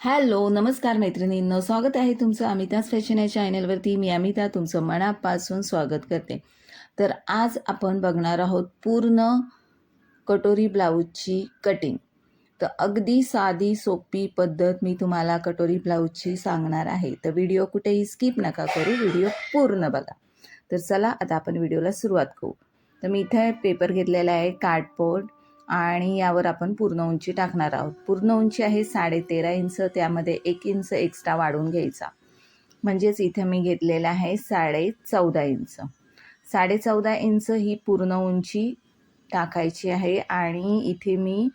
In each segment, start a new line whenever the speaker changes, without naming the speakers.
Hello नमस्कार मैत्रिणींनो. स्वागत आहे तुमचं अमिताज फॅशन या चॅनलवरती. मी अमिता तुमचं मनापासून स्वागत करते. तर आज आपण बघणार आहोत पूर्ण कटोरी ब्लाऊजची कटिंग तर अगदी साधी सोपी पद्धत मी तुम्हाला कटोरी ब्लाऊजची सांगणार आहे. तर व्हिडिओ कुठेही स्किप नका करू व्हिडिओ पूर्ण बघा. तर चला आता आपण व्हिडिओला सुरुवात करू. तर मी इथे पेपर घेतलेला आहे कार्डबोर्ड आणि यावर आपण पूर्ण उंची टाकणार आहोत. पूर्ण उंची आहे साडेतेरा इंच त्यामध्ये एक इंच एक्स्ट्रा वाढून घ्यायचा. म्हणजेच इथे मी घेतलेला आहे साडे चौदा इंच. साडे चौदा इंच ही पूर्ण उंची टाकायची आहे आणि इथे मी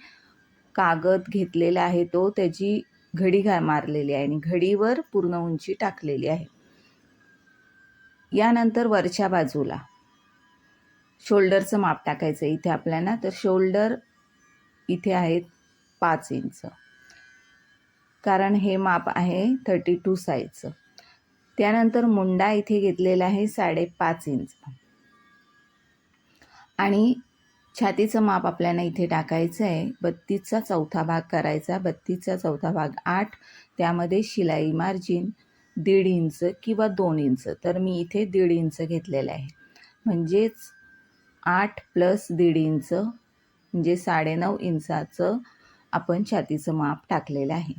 कागद घेतलेला आहे तो त्याची घडी घा मारलेली आहे आणि घडीवर पूर्ण उंची टाकलेली आहे. यानंतर वरच्या बाजूला. शोल्डरचं माप टाकायचं इथे आपल्याला. तर शोल्डर इथे आहेत पाच इंच. कारण हे माप आहे थर्टी टू साईजचं त्यानंतर मुंडा इथे घेतलेला आहे साडेपाच इंच. आणि छातीचं माप आपल्याला इथे टाकायचं आहे. बत्तीसचा चौथा भाग करायचा. बत्तीसचा चौथा भाग आठ. त्यामध्ये शिलाई मार्जिन दीड इंच किंवा दोन इंच. तर मी इथे दीड इंच घेतलेलं आहे. म्हणजेच आठ प्लस दीड इंच म्हणजे साडेनऊ इंचाचं आपण छातीचं माप टाकलेलं आहे.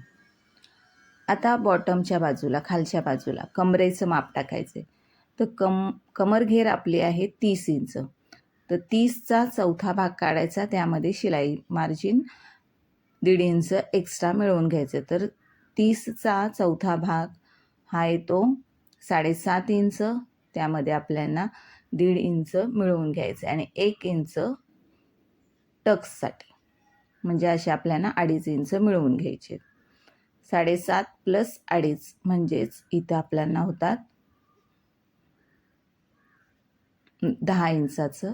आता बॉटमच्या बाजूला खालच्या बाजूला कमरेचं माप टाकायचं. आहे तर कम कमरघेर आपली आहे तीस इंच. तर तीसचा चौथा भाग काढायचा त्यामध्ये शिलाई मार्जिन दीड इंच एक्स्ट्रा मिळवून घ्यायचं. तर तीसचा चौथा भाग हा येतो साडेसात इंच त्यामध्ये आपल्याला दीड इंच मिळवून घ्यायचं. आणि एक इंच टक्ससाठी. म्हणजे असे आपल्याला अडीच इंच मिळवून घ्यायचे. साडेसात प्लस अडीच म्हणजेच इथं आपल्याला होतात दहा इंचाचं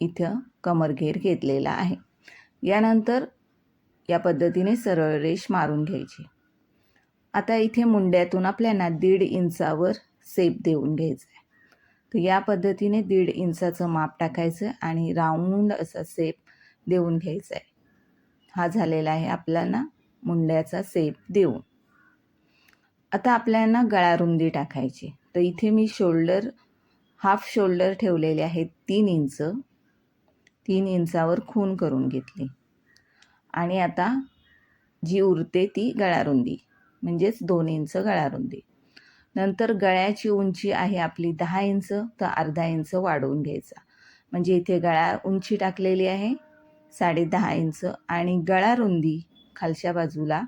इथं कमरघेर घेतलेला आहे. यानंतर या पद्धतीने सरळ रेष मारून घ्यायची. आता इथे मुंड्यातून आपल्याला दीड इंचावर सेप देऊन घ्यायचं आहे तर या पद्धतीने दीड इंचाचं माप टाकायचं आणि राऊंड असा सेप देऊन घ्यायचा आहे हा झालेला आहे आपल्याला मुंड्याचा सेप देऊन. आता आपल्याला गळारुंदी टाकायची. तर इथे मी शोल्डर हाफ शोल्डर ठेवलेले आहेत तीन इंच. तीन इंचावर खून करून घेतली. आणि आता जी उरते ती गळारुंदी म्हणजेच दोन इंच गळारुंदी नंतर गळ्याची उंची आहे आपली दहा इंच तर अर्धा इंच वाढवून घ्यायचा. म्हणजे इथे गळा उंची टाकलेली आहे. साडे दहा इंच आणि गळा रुंदी खालच्या बाजूला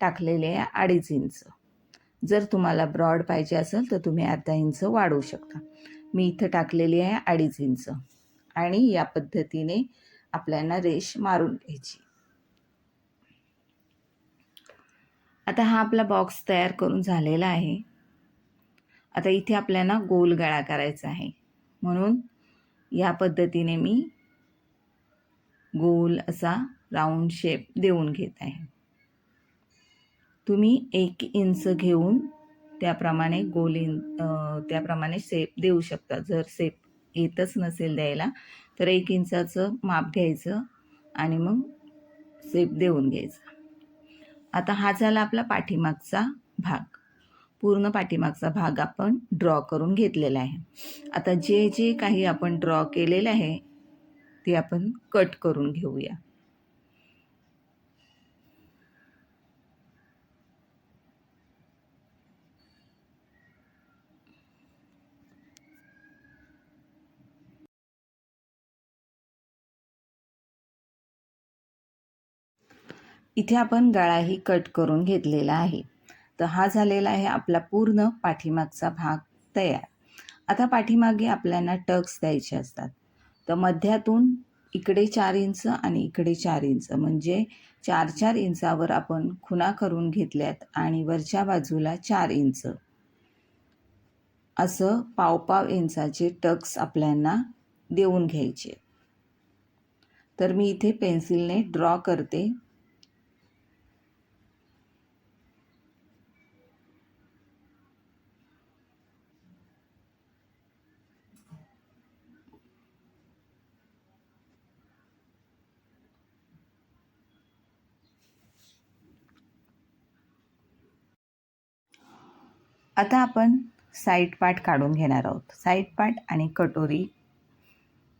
टाकलेली आहे अडीच इंच. जर तुम्हाला ब्रॉड पाहिजे असेल तर तुम्ही अर्धा इंच वाढवू शकता. मी इथं टाकलेली आहे अडीच इंच आणि या पद्धतीने आपल्याला रेश मारून घ्यायची. आता हा आपला बॉक्स तयार करून झालेला आहे. आता इथे आपल्याला गोल गळा करायचा आहे. म्हणून या पद्धतीने मी गोल असा राऊंड शेप देऊन घेत आहे. तुम्ही एक इंच घेऊन त्याप्रमाणे गोल इन त्याप्रमाणे शेप देऊ शकता. जर शेप येतच नसेल द्यायला तर एक इंचाचं माप घ्यायचं आणि मग शेप देऊन घ्यायचा. आता हा झाला आपला पाठीमागचा भाग. पूर्ण पाठीमागचा भाग आपण ड्रॉ करून घेतलेला आहे. आता जे जे काही आपण ड्रॉ केलेलं आहे ते आपण कट करून घेऊया. इथे आपण गळाही कट करून घेतलेला आहे. तर हा झालेला आहे आपला पूर्ण पाठीमागचा भाग तयार. आता पाठीमागे आपल्याला टक्स द्यायचे असतात. तर मध्यातून इकडे चार इंच आणि इकडे चार इंच. म्हणजे चार चार इंचावर आपण खुणा करून घेतल्यात आणि वरच्या बाजूला चार इंच. असं पावपाव इंचाचे टक्स आपल्याला देऊन घ्यायचे. तर मी इथे पेन्सिलने ड्रॉ करते. आता आपण साईड पार्ट काढून घेणार आहोत. साईड पार्ट आणि कटोरी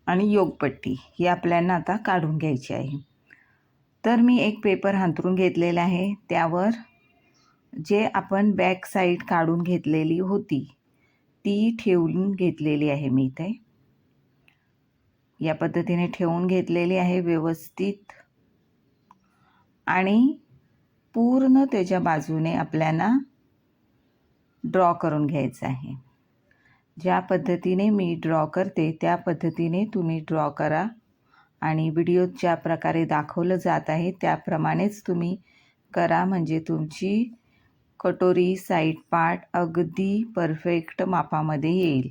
आणि योगपट्टी ही आपल्याला आता काढून घ्यायची आहे. तर मी एक पेपर हांतरून घेतलेला आहे. त्यावर जे आपण बॅक साईड काढून घेतलेली होती ती ठेवून घेतलेली आहे मी इथे. या पद्धतीने ठेवून घेतलेली आहे व्यवस्थित. आणि पूर्ण त्याच्या बाजूने आपल्याला ड्रॉ करून घ्यायचं आहे. ज्या पद्धतीने मी ड्रॉ करते त्या पद्धतीने तुम्ही ड्रॉ करा आणि व्हिडिओत ज्या प्रकारे दाखवलं जात आहे त्याप्रमाणेच तुम्ही करा. म्हणजे तुमची कटोरी साईड पार्ट अगदी परफेक्ट मापामध्ये येईल.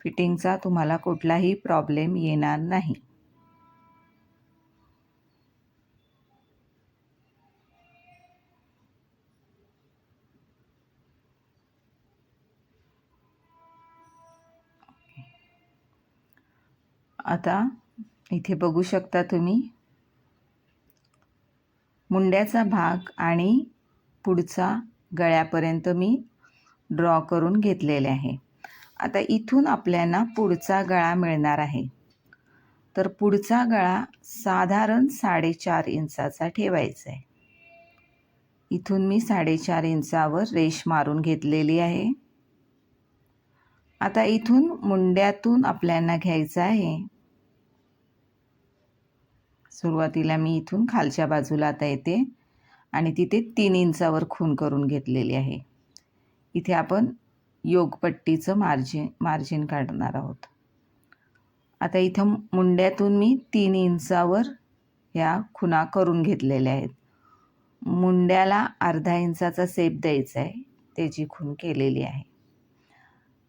फिटिंगचा तुम्हाला कुठलाही प्रॉब्लेम येणार नाही. आता इथे बघू शकता तुम्ही. मुंड्याचा भाग आणि पुढचा गळ्यापर्यंत मी ड्रॉ करून घेतलेले आहे. आता इथून आपल्याला पुढचा गळा मिळणार आहे. तर पुढचा गळा साधारण साडेचार इंचाचा ठेवायचा आहे. इथून मी साडेचार इंचावर रेश मारून घेतलेली आहे. आता इथून मुंड्यातून आपल्याला घ्यायचं आहे. सुरुवातीला मी इथून खालच्या बाजूला आता येते आणि तिथे तीन इंचावर खून करून घेतलेली आहे. इथे आपण योगपट्टीचं मार्जिन मार्जिन काढणार आहोत. आता इथं मुंड्यातून मी तीन इंचावर ह्या खुणा करून घेतलेल्या आहेत. मुंड्याला अर्धा इंचाचा सेप द्यायचा आहे त्याची खून केलेली आहे.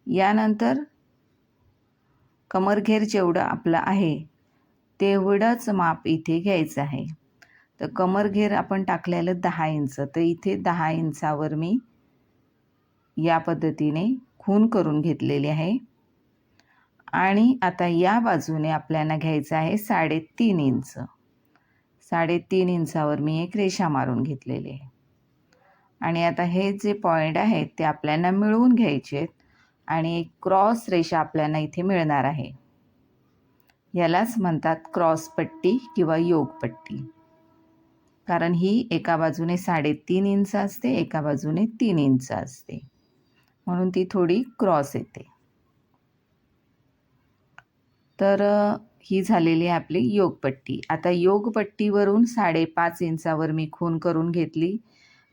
यानंतर कमरघेर जेवढं आपलं आहे तेवढंच माप इथे घ्यायचं आहे. तर कमरघेर आपण टाकलेलं दहा इंच. तर इथे दहा इंचावर मी या पद्धतीने खून करून घेतलेली आहे. आणि आता या बाजूने आपल्याला घ्यायचं आहे साडेतीन इंच. साडेतीन इंचावर मी एक रेषा मारून घेतलेली आहे. आणि आता हे जे पॉईंट आहेत ते आपल्याला मिळवून घ्यायचे आहेत. आणि एक क्रॉस रेषा आपल्याला इथे मिळणार आहे. यालाच म्हणतात क्रॉसपट्टी किंवा योगपट्टी कारण ही एका बाजूने साडेतीन इंच असते एका बाजूने तीन इंच असते. म्हणून ती थोडी क्रॉस येते. तर ही झालेली आहे आपली योगपट्टी आता योगपट्टीवरून साडेपाच इंचावर मी खून करून घेतली.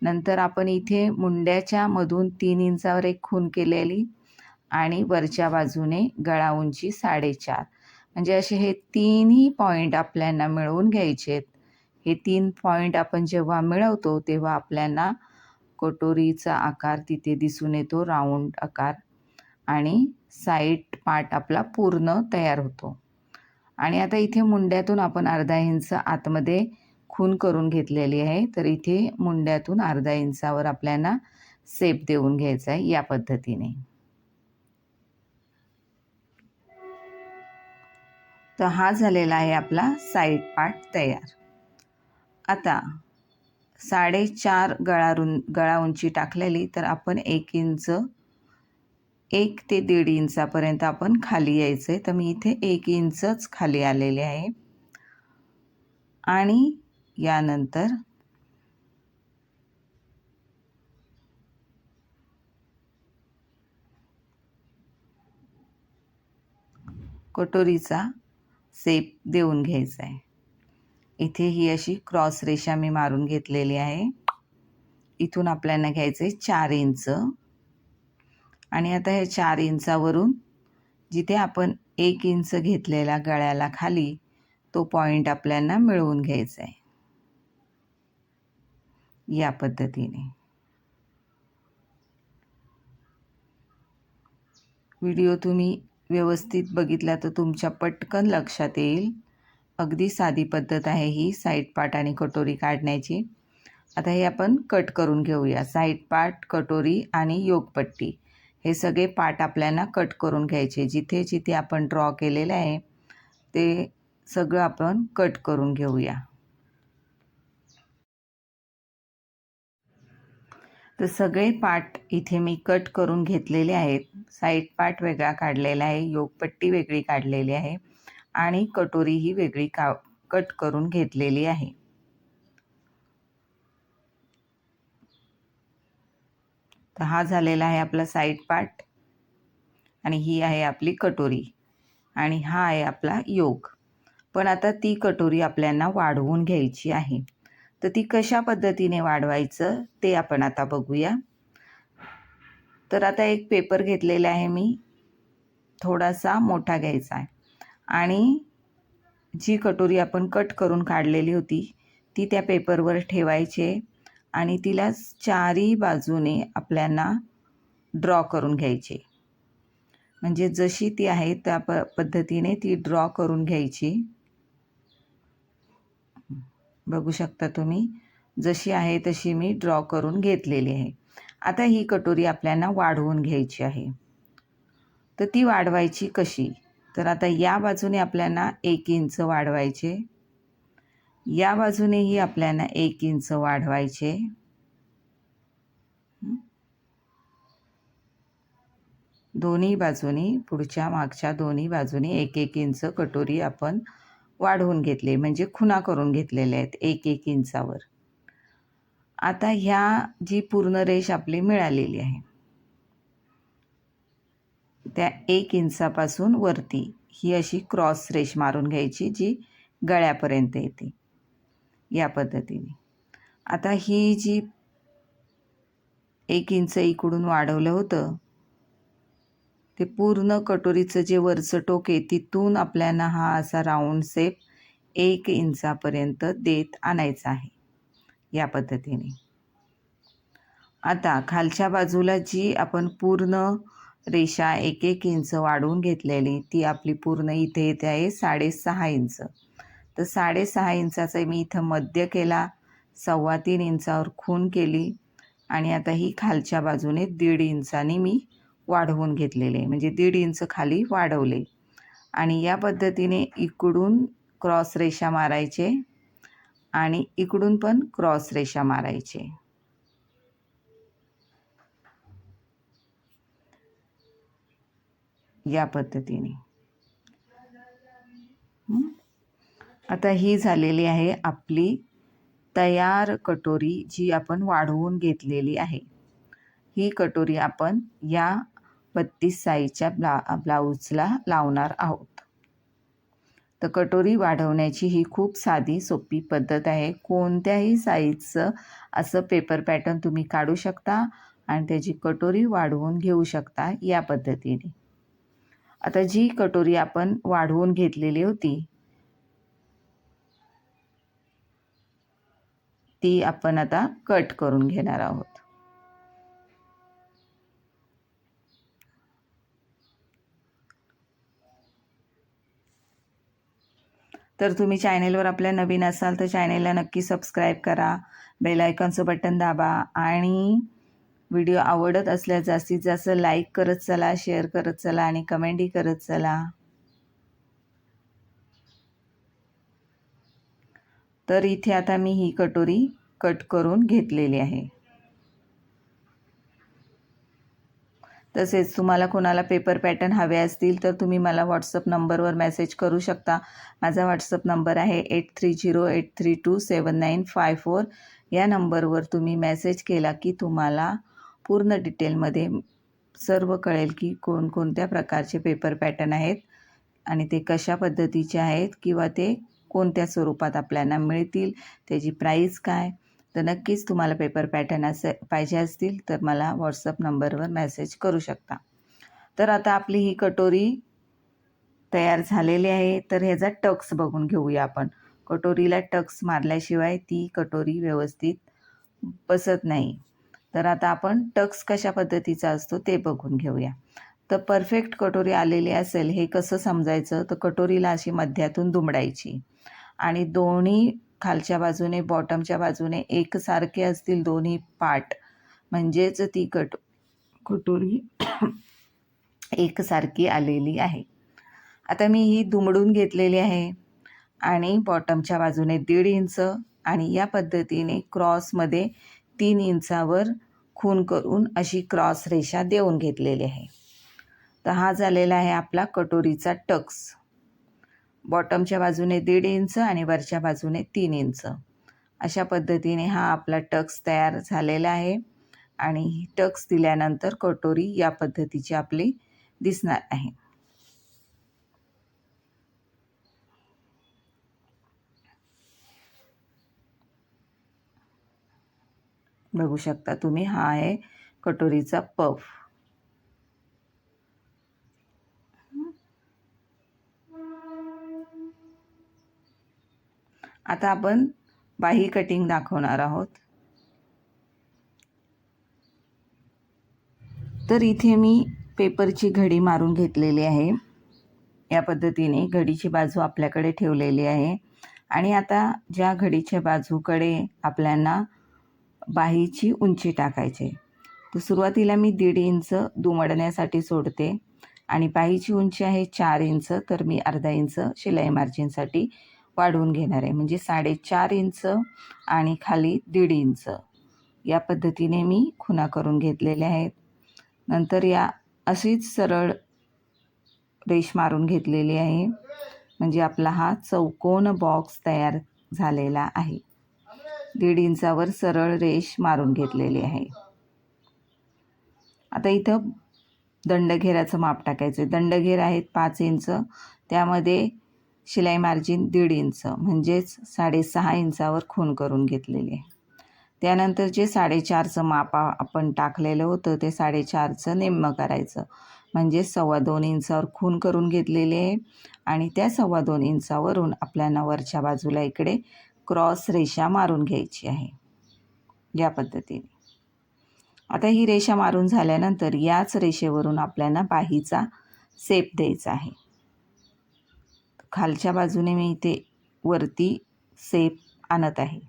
नंतर आपण इथे मुंड्याच्या मधून तीन इंचावर एक खून केलेली आणि वरच्या बाजूने गळा उंची साडेचार. म्हणजे असे हे तीनही पॉईंट आपल्याला मिळवून घ्यायचे आहेत हे तीन पॉईंट आपण जेव्हा मिळवतो तेव्हा आपल्याला कटोरीचा आकार तिथे दिसून येतो राऊंड आकार. आणि साईड पार्ट आपला पूर्ण तयार होतो. आणि आता इथे मुंड्यातून आपण अर्धा इंच आतमध्ये खून करून घेतलेली आहे. तर इथे मुंड्यातून अर्धा इंचावर आपल्याला सेप देऊन घ्यायचा आहे या पद्धतीने. तर हा झालेला आहे आपला साईड पार्ट तयार. आता साडेचार गळा रुं गळा उंची टाकलेली तर आपण एक इंच एक ते दीड इंचापर्यंत आपण खाली यायचं आहे तर मी इथे एक इंचच खाली आलेले आहे. आणि यानंतर कटोरीचा सेप देऊन घ्यायचा आहे इथे ही अशी क्रॉस रेषा मी मारून घेतलेली आहे. इथून आपल्याला घ्यायचं आहे चार इंच. आणि आता हे चार इंचावरून जिथे आपण एक इंच घेतलेला गळ्याला खाली तो पॉईंट आपल्याला मिळवून घ्यायचा आहे या पद्धतीने. व्हिडिओ तुम्ही व्यवस्थित बघितला तर तुमच्या पटकन लक्षात येईल. अगदी साधी पद्धत आहे ही साईड पार्ट आणि कटोरी काढण्याची. आता हे आपण कट करून घेऊया. साईड पार्ट कटोरी आणि योगपट्टी. हे सगळे पार्ट आपल्याला कट करून घ्यायचे. जिथे जिथे आपण ड्रॉ केलेलं आहे ते सगळं आपण कट करून घेऊया. तर सगळे पार्ट इथे मी कट करून घेतलेले आहेत. साईड पार्ट वेगळा काढलेला आहे. योगपट्टी वेगळी काढलेली आहे. आणि कटोरी ही वेगळी का कट करून घेतलेली आहे. तर हा झालेला आहे आपला साईड पार्ट आणि ही आहे आपली कटोरी. आणि हा आहे आपला योग. पण आता ती कटोरी आपल्याला वाढवून घ्यायची आहे. तर ती कशा पद्धतीने वाढवायचं ते आपण आता बघूया. तर आता एक पेपर घेतलेला आहे मी. थोडासा मोठा घ्यायचा आहे. आणि जी कटोरी आपण कट करून काढलेली होती ती त्या पेपरवर ठेवायचे आणि तिला चारी बाजूने आपल्याला ड्रॉ करून घ्यायचे म्हणजे जशी ती आहे त्या प पद्धतीने ती ड्रॉ करून घ्यायची. बघू शकता तुम्ही. जशी आहे तशी मी ड्रॉ करून घेतलेली आहे. आता ही कटोरी आपल्याला वाढवून घ्यायची आहे. तर ती वाढवायची कशी? तर आता या बाजूने आपल्याला एक इंच वाढवायचे. या बाजूनेही आपल्याला एक इंच वाढवायचे. दोन्ही बाजूनी पुढच्या मागच्या दोन्ही बाजूनी एक एक इंच कटोरी आपण वाढवून घेतले म्हणजे खुणा करून घेतलेल्या आहेत एक एक इंचावर. आता ह्या जी पूर्ण रेष आपली मिळालेली आहे त्या एक इंचापासून वरती ही अशी क्रॉस रेष मारून घ्यायची जी गळ्यापर्यंत येते या पद्धतीने. आता ही जी एक इंच इकडून वाढवलं होतं ते पूर्ण कटोरीचं जे वरचं टोक आहे तिथून आपल्याला हा असा राऊंड सेप एक इंचापर्यंत देत आणायचा आहे या पद्धतीने. आता खालच्या बाजूला जी आपण पूर्ण रेषा एक एक इंच वाढवून घेतलेली ती आपली पूर्ण इथे येते आहे साडेसहा इंच. तर साडेसहा इंचाचा मी इथं मध्य केला सव्वा तीन इंचावर खून केली आणि आता ही खालच्या बाजूने दीड इंचाने मी वाढवून घेतलेले. म्हणजे दीड इंच खाली वाढवले. आणि या पद्धतीने इकडून क्रॉस रेषा मारायचे आणि इकडून पण क्रॉस रेषा मारायचे. या पद्धतीने. आता ही झालेली आहे आपली तयार कटोरी जी आपण वाढवून घेतलेली आहे. ही कटोरी आपण या बत्तीस साईजच्या ब्ला ब्लाऊजला लावणार आहोत. तर कटोरी वाढवण्याची ही खूप साधी सोपी पद्धत आहे. कोणत्याही साईजचं असं पेपर पॅटर्न तुम्ही काढू शकता आणि त्याची कटोरी वाढवून घेऊ शकता या पद्धतीने. आता जी कटोरी आपण वाढवून घेतलेली होती ती आपण आता कट करून घेणार आहोत. तर तुम्ही चॅनेलवर आपल्या नवीन असाल तर चॅनेलला नक्की सबस्क्राईब करा. बेलायकॉनचं बटन दाबा. आणि व्हिडिओ आवडत असल्यास जास्तीत जास्त लाईक करत चला शेअर करत चला आणि कमेंटही करत चला. तर इथे आता मी ही कटोरी कट करून घेतलेली आहे. तसेच तुम्हाला कोणाला पेपर पॅटर्न हवे असतील तर तुम्ही मला व्हॉट्सअप नंबरवर मेसेज करू शकता. माझा व्हॉट्सअप नंबर आहे eight three zero eight three two seven nine five four या नंबरवर तुम्ही मेसेज केला की तुम्हाला पूर्ण डिटेलमध्ये सर्व कळेल की कोणकोणत्या प्रकारचे पेपर पॅटर्न आहेत आणि ते कशा पद्धतीचे आहेत किंवा ते कोणत्या स्वरूपात आपल्याला मिळतील त्याची प्राईस काय तर नक्कीच तुम्हाला पेपर पॅटर्न असे पाहिजे असतील तर मला व्हॉट्सअप नंबरवर मेसेज करू शकता. तर आता आपली ही कटोरी तयार झालेली आहे तर ह्याचा टक्स बघून घेऊया आपण. कटोरीला टक्स मारल्याशिवाय ती कटोरी व्यवस्थित बसत नाही. तर आता आपण टक्स कशा पद्धतीचा असतो ते बघून घेऊया. तर परफेक्ट कटोरी आलेली असेल हे कसं समजायचं? तर कटोरीला अशी मध्यातून दुमडायची. आणि दोन्ही खालच्या बाजूने बॉटमच्या बाजूने एकसारखे असतील दोन्ही पार्ट म्हणजेच ती कट कटोरी एकसारखी आलेली आहे. आता मी ही दुमडून घेतलेली आहे आणि बॉटमच्या बाजूने दीड इंच आणि या पद्धतीने क्रॉसमध्ये तीन इंचावर खून करून अशी क्रॉस रेषा देऊन घेतलेली आहे. तर हा झालेला आहे आपला कटोरीचा टक्स. बॉटमच्या बाजूने दीड इंच आणि वरच्या बाजूने तीन इंच. अशा पद्धतीने हा आपला टक्स तयार झालेला आहे. आणि टक्स दिल्यानंतर कटोरी या पद्धतीची आपली दिसणार आहे. बघू शकता तुम्ही हा आहे कटोरीचा पफ. आता आपण बाही कटिंग दाखवणार आहोत. तर इथे मी पेपरची घडी मारून घेतलेली आहे. या पद्धतीने घडीची बाजू आपल्याकडे ठेवलेली आहे. आणि आता ज्या घडीच्या बाजूकडे आपल्याला बाहीची उंची टाकायची तर सुरुवातीला मी दीड इंच दुमडण्यासाठी सोडते. आणि बाहीची उंची आहे चार इंच तर मी अर्धा इंच शिलाई मार्जिनसाठी वाढवून घेणार आहे. म्हणजे साडेचार इंच आणि खाली दीड इंच. या पद्धतीने मी खुणा करून घेतलेल्या आहेत. नंतर या अशीच सरळ रेश मारून घेतलेली आहे. म्हणजे आपला हा चौकोन बॉक्स तयार झालेला आहे. दीड इंचावर सरळ रेश मारून घेतलेली आहे. आता इथं दंडघेराचं माप टाकायचं आहे दंडघेर आहेत पाच इंच. त्यामध्ये शिलाई मार्जिन दीड इंच म्हणजेच साडेसहा इंचावर खून करून घेतलेली. आहे त्यानंतर जे साडेचारचं माप आपण टाकलेलं होतं ते साडेचारचं नेमं करायचं. म्हणजे सव्वा दोन इंचावर खून करून घेतलेले आहे आणि त्या सव्वा दोन इंचावरून आपल्याला वरच्या बाजूला इकडे क्रॉस रेषा मारून घ्यायची आहे. या पद्धतीने. आता ही रेषा मारून झाल्यानंतर याच रेषेवरून आपल्याला बाहीचा सेप द्यायचा आहे. खालच्या बाजूने मी इथे वरती सेप आणत आहे.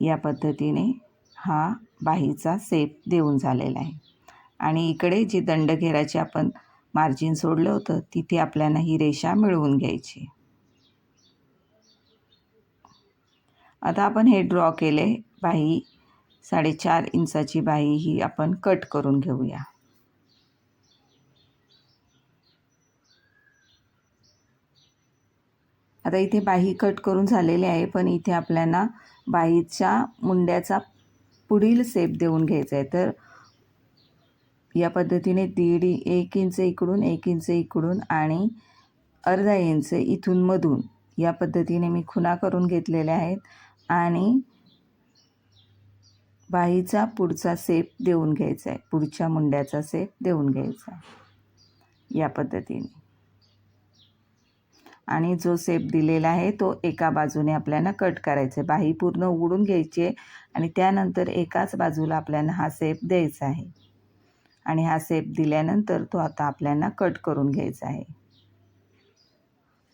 या पद्धतीने हा बाहीचा सेप देऊन झालेला आहे. आणि इकडे जे दंडघेराचे आपण मार्जिन सोडलं होतं तिथे आपल्याला ही रेषा मिळवून घ्यायची. आता आपण हे ड्रॉ केले बाही साडेचार इंचाची बाही ही आपण कट करून घेऊया. आता इथे बाही कट करून झालेली आहे पण इथे आपल्याला बाहीच्या मुंड्याचा पुढील सेप देऊन घ्यायचा आहे. तर या पद्धतीने दीड एक इंच इकडून एक इंच इकडून आणि अर्धा इंच इथून मधून या पद्धतीने मी खुणा करून घेतलेल्या आहेत आणि बाहीचा पुढचा सेप देऊन घ्यायचा आहे. पुढच्या मुंड्याचा सेप देऊन घ्यायचा आहे. या पद्धतीने. आणि जो सेप दिलेला आहे तो एका बाजूने आपल्याला कट करायचा. आहे बाही पूर्ण उघडून घ्यायची आहे आणि त्यानंतर एकाच बाजूला आपल्याला हा सेप द्यायचा आहे. आणि हा सेप दिल्यानंतर तो आता आपल्याला कट करून घ्यायचा आहे.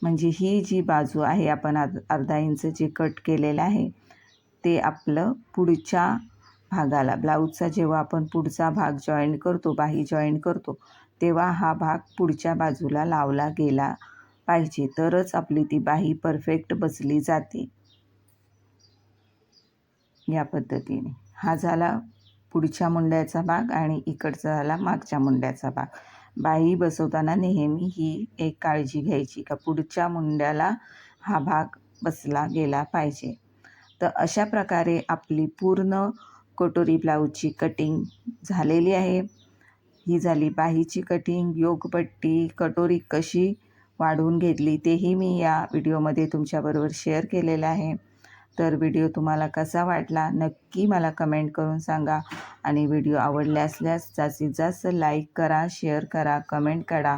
म्हणजे ही जी बाजू आहे आपण अर्धा इंच जे कट केलेलं आहे ते आपलं पुढच्या भागाला ब्लाऊजचा जेव्हा आपण पुढचा भाग जॉईन करतो बाही जॉईन करतो तेव्हा हा भाग पुढच्या बाजूला लावला गेला पाहिजे तरच आपली ती बाही परफेक्ट बसली जाते. या पद्धतीने. हा झाला पुढच्या मुंड्याचा भाग आणि इकडचा झाला मागच्या मुंड्याचा भाग. बाही बसवताना नेहमी ही एक काळजी घ्यायची का पुढच्या मुंड्याला हा भाग बसला गेला पाहिजे. तर अशा प्रकारे आपली पूर्ण कटोरी ब्लाऊजची कटिंग झालेली आहे. ही झाली बाहीची कटिंग योगपट्टी कटोरी कशी वाढवून घेतली. तेही मी या व्हिडिओमध्ये तुमच्याबरोबर शेअर केलेलं आहे. तर व्हिडिओ तुम्हाला कसा वाटला नक्की मला कमेंट करून सांगा आणि व्हिडिओ आवडले असल्यास जास्तीत जास्त लाईक करा शेअर करा कमेंट करा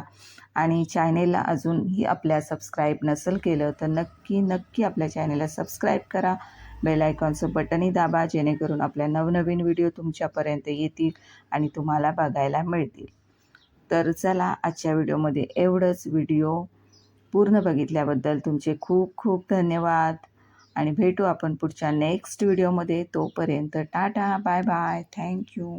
आणि चॅनेलला अजूनही आपल्या सबस्क्राईब नसेल केलं तर नक्की नक्की आपल्या चॅनेलला सबस्क्राईब करा. बेल आयकॉनचं बटनही दाबा जेणेकरून आपल्या नवनवीन व्हिडिओ तुमच्यापर्यंत येतील आणि तुम्हाला बघायला मिळतील. तर चला आजच्या व्हिडिओमध्ये एवढंच. व्हिडिओ पूर्ण बघितल्याबद्दल तुमचे खूप खूप धन्यवाद. आणि भेटू आपण पुढच्या नेक्स्ट व्हिडिओमध्ये. तोपर्यंत टाटा बाय बाय. थँक्यू